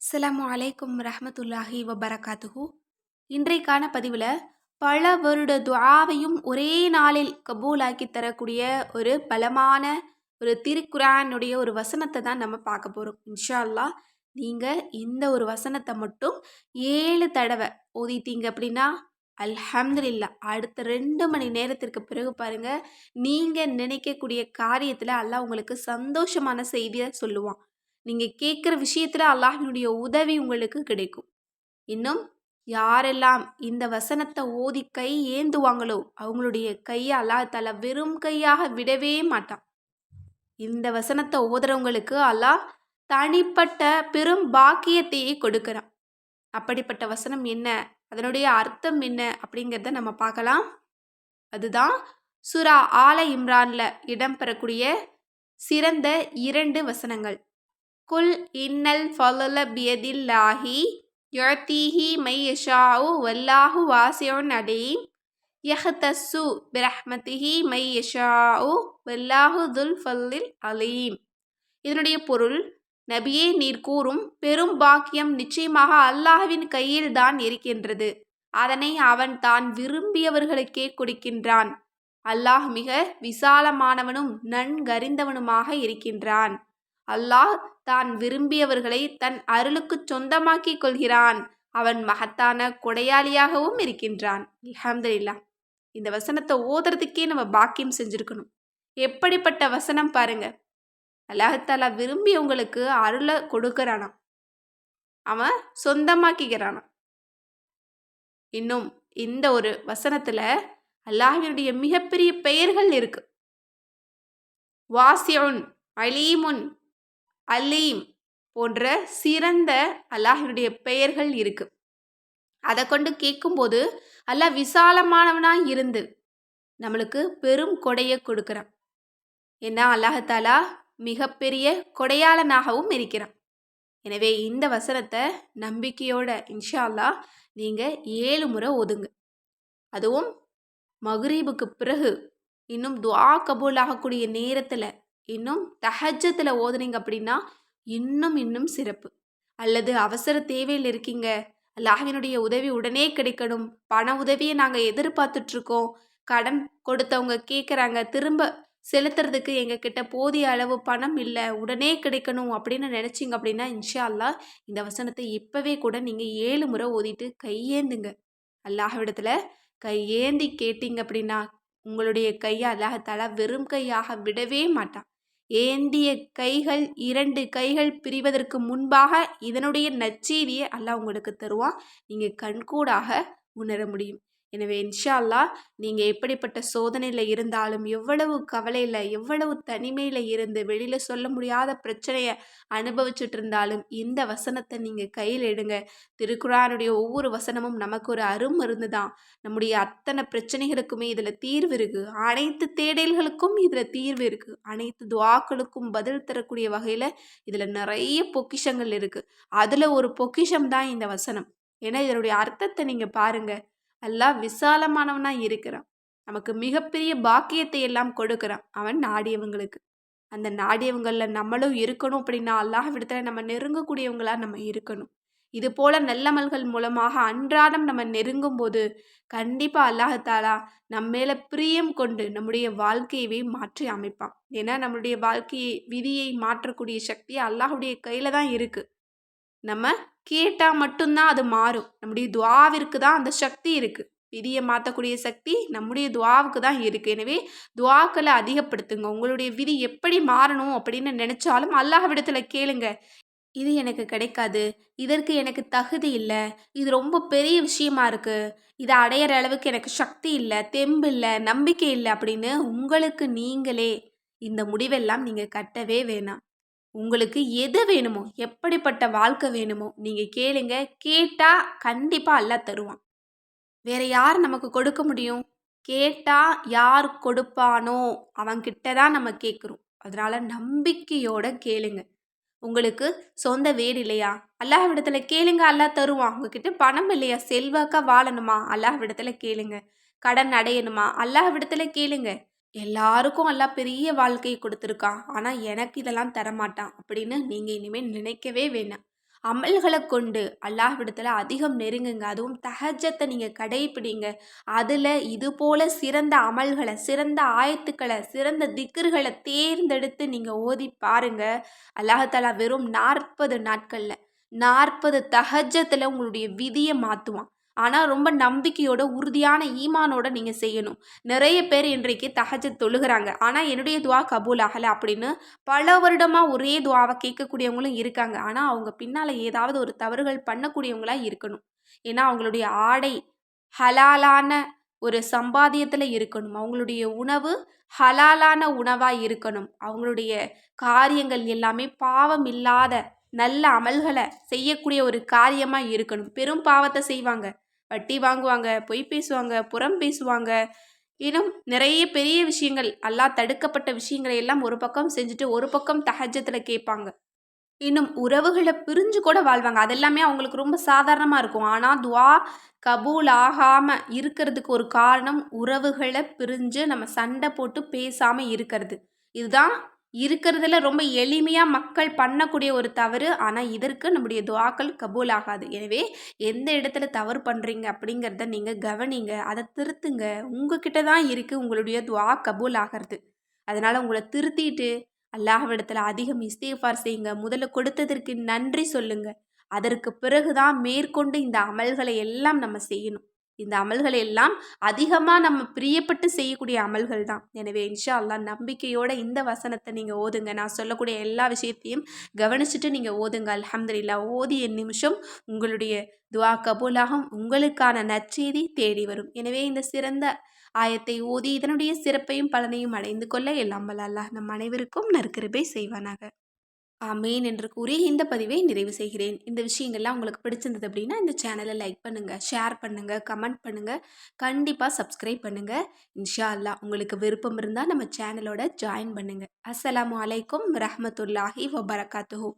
அஸ்லாம் அலைக்கும் ரஹமத்துல்லாஹி வபரகாத்துஹு. இன்றைக்கான பதிவில் பல வருட துவாவையும் ஒரே நாளில் கபூலாக்கி தரக்கூடிய ஒரு பலமான ஒரு திருக்குரானுடைய ஒரு வசனத்தை தான் நம்ம பார்க்க போகிறோம் இன்ஷா அல்லாஹ் நீங்கள் இந்த ஒரு வசனத்தை மட்டும் ஏழு தடவை ஓதிட்டீங்க அப்படின்னா அல்ஹம்துலில்லா அடுத்த ரெண்டு மணி நேரத்திற்கு பிறகு பாருங்கள் நீங்கள் நினைக்கக்கூடிய காரியத்தில் அல்லாஹ் உங்களுக்கு சந்தோஷமான செய்தியை சொல்லுவான். நீங்கள் கேட்குற விஷயத்தில் அல்லாஹினுடைய உதவி உங்களுக்கு கிடைக்கும். இன்னும் யாரெல்லாம் இந்த வசனத்தை ஓதி கை ஏந்துவாங்களோ அவங்களுடைய கையை அல்லாஹால வெறும் கையாக விடவே மாட்டான். இந்த வசனத்தை ஓதுறவங்களுக்கு அல்லாஹ் தனிப்பட்ட பெரும் பாக்கியத்தையே கொடுக்குறான். அப்படிப்பட்ட வசனம் என்ன? அதனுடைய அர்த்தம் என்ன? அப்படிங்கிறத நம்ம பார்க்கலாம். அதுதான் சுரா ஆல இம்ரான்ல இடம்பெறக்கூடிய சிறந்த இரண்டு வசனங்கள். குல் இன்னல் ஃபலல பியதில்லாஹி யுழத்தீஹி மை யஷாவு வல்லாஹு வாசியோன் அடீம் யஹ்தஸ்ஸு பிரஹ்மதிஹி மை யஷாவு வல்லாஹு துல் ஃபல்லில் அலீம். இதனுடைய பொருள் நபியே நீர் கூறும் பெரும் பாக்கியம் நிச்சயமாக அல்லாஹ்வின் கையில் தான் இருக்கின்றது. அதனை அவன் தான் விரும்பியவர்களுக்கே கொடுக்கின்றான். அல்லாஹ் மிக விசாலமானவனும் நன்கறிந்தவனுமாக இருக்கின்றான். அல்லாஹ் தான் விரும்பியவர்களை தன் அருளுக்குச் சொந்தமாக்கிக் கொள்கிறான். அவன் மகத்தான கொடையாளியாகவும் இருக்கின்றான். அல்ஹம்துலில்லா இந்த வசனத்தை ஓதுறதுக்கே நம்ம பாக்கியம் செஞ்சுருக்கணும். எப்படிப்பட்ட வசனம் பாருங்க. விரும்பி விரும்பியவங்களுக்கு அருளை கொடுக்கறானாம். அவன் சொந்தமாக்கிக்கிறானாம். இன்னும் இந்த ஒரு வசனத்துல அல்லாஹினுடைய மிகப்பெரிய பெயர்கள் இருக்கு. வாசியுன் அலீமுன் அலீம் போன்ற சிறந்த அல்லாஹினுடைய பெயர்கள் இருக்கு. அதை கொண்டு கேட்கும்போது அல்லாஹ் விசாலமானவனாக இருந்து நம்மளுக்கு பெரும் கொடையை கொடுக்குறான். ஏன்னா அல்லாஹாலா மிகப்பெரிய கொடையாளனாகவும் இருக்கிறான். எனவே இந்த வசனத்தை நம்பிக்கையோட இன்ஷா அல்லா நீங்கள் ஏழு முறை ஒதுங்க. அதுவும் மகரீபுக்கு பிறகு இன்னும் துவா கபூல் ஆகக்கூடிய நேரத்தில் இன்னும் தஹஜத்தில் ஓதுனீங்க அப்படின்னா இன்னும் இன்னும் சிறப்பு. அல்லது அவசர தேவையில் இருக்கீங்க. அல்லாஹினுடைய உதவி உடனே கிடைக்கணும். பண உதவியை நாங்கள் எதிர்பார்த்துட்ருக்கோம். கடன் கொடுத்தவங்க கேட்குறாங்க திரும்ப செலுத்துறதுக்கு எங்ககிட்ட போதிய அளவு பணம் இல்லை. உடனே கிடைக்கணும் அப்படின்னு நினச்சிங்க அப்படின்னா இன்ஷா அல்லாஹ் இந்த வசனத்தை இப்போவே கூட நீங்கள் ஏழு முறை ஓதிட்டு கையேந்துங்க. அல்லாஹ்விடத்தில் கையேந்தி கேட்டீங்க அப்படின்னா உங்களுடைய கையை அல்லாஹத்தாலா வெறும் கையாக விடவே மாட்டான். ஏந்திய கைகள் இரண்டு கைகள் பிரிவதற்கு முன்பாக இதனுடைய நச்செய்தியை அல்லாஹ் உங்களுக்கு தருவான். நீங்கள் கண்கூடாக உணர முடியும். எனவே இன்ஷா அல்லாஹ் நீங்கள் எப்படிப்பட்ட சோதனையில் இருந்தாலும் எவ்வளவு கவலையில் எவ்வளவு தனிமையில் இருந்து வெளியில் சொல்ல முடியாத பிரச்சனையை அனுபவிச்சுட்டு இருந்தாலும் இந்த வசனத்தை நீங்கள் கையில் எடுங்க. திருக்குறானுடைய ஒவ்வொரு வசனமும் நமக்கு ஒரு அருமருந்து தான் நம்முடைய அத்தனை பிரச்சனைகளுக்குமே இதில் தீர்வு இருக்குது அனைத்து தேடல்களுக்கும் இதில் தீர்வு இருக்குது அனைத்து துவாக்களுக்கும் பதில் தரக்கூடிய வகையில் இதில் நிறைய பொக்கிஷங்கள் இருக்குது அதில் ஒரு பொக்கிஷம் தான் இந்த வசனம். ஏன்னா இதனுடைய அர்த்தத்தை நீங்கள் பாருங்கள் அல்லாஹ் விசாலமானவனாக இருக்கிறான். நமக்கு மிகப்பெரிய பாக்கியத்தை எல்லாம் கொடுக்குறான் அவன் நாடியவங்களுக்கு. அந்த நாடியவங்களில் நம்மளும் இருக்கணும் அப்படின்னா அல்லாஹ் விடத்துல நம்ம நெருங்கக்கூடியவங்களாக நம்ம இருக்கணும். இது போல நல்லமல்கள் மூலமாக அன்றாடம் நம்ம நெருங்கும் போது கண்டிப்பாக அல்லாஹாலா நம்ம மேலே பிரியம் கொண்டு நம்முடைய வாழ்க்கையவே மாற்றி அமைப்பான். ஏன்னா நம்மளுடைய வாழ்க்கையை விதியை மாற்றக்கூடிய சக்தி அல்லாஹுடைய கையில் தான் இருக்குது நம்ம கேட்டால் மட்டும்தான் அது மாறும். நம்முடைய துவாவிற்கு தான் அந்த சக்தி இருக்குது விதியை மாற்றக்கூடிய சக்தி நம்முடைய துவாவுக்கு தான் இருக்குது எனவே துவாக்களை அதிகப்படுத்துங்க. உங்களுடைய விதி எப்படி மாறணும் அப்படின்னு நினச்சாலும் அல்லாஹ்விடத்தில் கேளுங்க. இது எனக்கு கிடைக்காது. இதற்கு எனக்கு தகுதி இல்லை. இது ரொம்ப பெரிய விஷயமா இருக்குது இதை அடையிற அளவுக்கு எனக்கு சக்தி இல்லை. தெம்பு இல்லை. நம்பிக்கை இல்லை அப்படின்னு உங்களுக்கு நீங்களே இந்த முடிவெல்லாம் நீங்கள் கட்டவே வேணாம். உங்களுக்கு எது வேணுமோ எப்படிப்பட்ட வாழ்க்கை வேணுமோ நீங்கள் கேளுங்க. கேட்டால் கண்டிப்பாக அல்லாஹ் தருவான். வேற யார் நமக்கு கொடுக்க முடியும்? கேட்டால் யார் கொடுப்பானோ அவன்கிட்ட தான் நம்ம கேட்குறோம். அதனால் நம்பிக்கையோட கேளுங்க. உங்களுக்கு சொந்த வீடு இல்லையா? அல்லாஹ் விடத்தில் கேளுங்க அல்லாஹ் தருவான். உங்ககிட்ட பணம் இல்லையா? செல்வாக்கா வாழணுமா? அல்லாஹ் விடத்தில் கேளுங்க. கடன் அடையணுமா? அல்லாஹ் விடத்தில் கேளுங்க. எல்லாருக்கும் எல்லாம் பெரிய வாழ்க்கையை கொடுத்துருக்கான் ஆனால் எனக்கு இதெல்லாம் தரமாட்டான் அப்படின்னு நீங்கள் இனிமேல் நினைக்கவே வேணாம். அமல்களை கொண்டு அல்லாஹ்விடத்தில் அதிகம் நெருங்குங்க. அதுவும் தஹஜத்தை நீங்கள் கடைப்பிடிங்க. அதில் இது போல சிறந்த அமல்களை சிறந்த ஆயத்துக்களை சிறந்த திக்கர்களை தேர்ந்தெடுத்து நீங்கள் ஓதி பாருங்கள் அல்லாஹாலா வெறும் நாற்பது நாட்களில் நாற்பது தஹஜத்தில் உங்களுடைய விதியை மாற்றுவான் ஆனால் ரொம்ப நம்பிக்கையோட உறுதியான ஈமானோட நீங்கள் செய்யணும். நிறைய பேர் இன்றைக்கு தகஜ தொழுகிறாங்க. ஆனால் என்னுடைய துவா கபூல் ஆகலை அப்படின்னு பல வருடமாக ஒரே துவாவை கேட்கக்கூடியவங்களும் இருக்காங்க. ஆனால் அவங்க பின்னால் ஏதாவது ஒரு தவறுகள் பண்ணக்கூடியவங்களாக இருக்கணும். ஏன்னா அவங்களுடைய ஆடை ஹலாலான ஒரு சம்பாத்தியத்தில் இருக்கணும். அவங்களுடைய உணவு ஹலாலான உணவாக இருக்கணும். அவங்களுடைய காரியங்கள் எல்லாமே பாவம் இல்லாத நல்ல அமல்களை செய்யக்கூடிய ஒரு காரியமாக இருக்கணும். பெரும் பாவத்தை செய்வாங்க. வட்டி வாங்குவாங்க பொய் பேசுவாங்க புறம் பேசுவாங்க. இன்னும் நிறைய பெரிய விஷயங்கள் அல்லா தடுக்கப்பட்ட விஷயங்களை எல்லாம் ஒரு பக்கம் செஞ்சுட்டு ஒரு பக்கம் தகஜத்தில் கேட்பாங்க. இன்னும் உறவுகளை பிரிஞ்சு கூட வாழ்வாங்க. அதெல்லாமே அவங்களுக்கு ரொம்ப சாதாரணமாக இருக்கும். ஆனால் துவா கபூல் ஆகாமல் இருக்கிறதுக்கு ஒரு காரணம் உறவுகளை பிரிஞ்சு நம்ம சண்டை போட்டு பேசாமல் இருக்கிறது. இதுதான் இருக்கிறதுல ரொம்ப எளிமையாக மக்கள் பண்ணக்கூடிய ஒரு தவறு. ஆனால் இதற்கு நம்முடைய துவாக்கள் கபூல் ஆகாது எனவே எந்த இடத்துல தவறு பண்ணுறீங்க அப்படிங்கிறத நீங்கள் கவனிங்க. அதை திருத்துங்க. உங்ககிட்ட தான் இருக்குது உங்களுடைய துவா கபூல் ஆகிறது அதனால் உங்களை திருத்திட்டு அல்லாஹ்விடத்தில் அதிகம் இஸ்தேஃபார் செய்யுங்க. முதல்ல கொடுத்ததற்கு நன்றி சொல்லுங்க. அதற்கு பிறகுதான் மேற்கொண்டு இந்த அமல்களை எல்லாம் நம்ம செய்யணும். இந்த அமல்கள் எல்லாம் அதிகமாக நம்ம பிரியப்பட்டு செய்யக்கூடிய அமல்கள் தான். எனவே இன்ஷா அல்லா நம்பிக்கையோட இந்த வசனத்தை நீங்கள் ஓதுங்க. நான் சொல்லக்கூடிய எல்லா விஷயத்தையும் கவனிச்சுட்டு நீங்கள் ஓதுங்க. அலமதுல்லா ஓதிய நிமிஷம் உங்களுடைய துவா கபூலாகும். உங்களுக்கான நற்செய்தி தேடி வரும். எனவே இந்த சிறந்த ஆயத்தை ஓதி இதனுடைய சிறப்பையும் பலனையும் அடைந்து கொள்ள எல்லாம் அல்லாஹ் நம் அனைவருக்கும் நற்கிருபை செய்வானாக. ஆமேன் என்று கூறி இந்த பதிவை நிறைவு செய்கிறேன். இந்த விஷயங்கள்லாம் உங்களுக்கு பிடிச்சிருந்தது அப்படின்னா இந்த சேனலை லைக் பண்ணுங்கள் ஷேர் பண்ணுங்கள் கமெண்ட் பண்ணுங்கள் கண்டிப்பாக சப்ஸ்கிரைப் பண்ணுங்கள் இன்ஷா அல்லா உங்களுக்கு விருப்பம் இருந்தால் நம்ம சேனலோட ஜாயின் பண்ணுங்கள் அஸ்ஸலாமு அலைக்கும் ரஹமத்துல்லாஹி வபரகாத்துஹூ.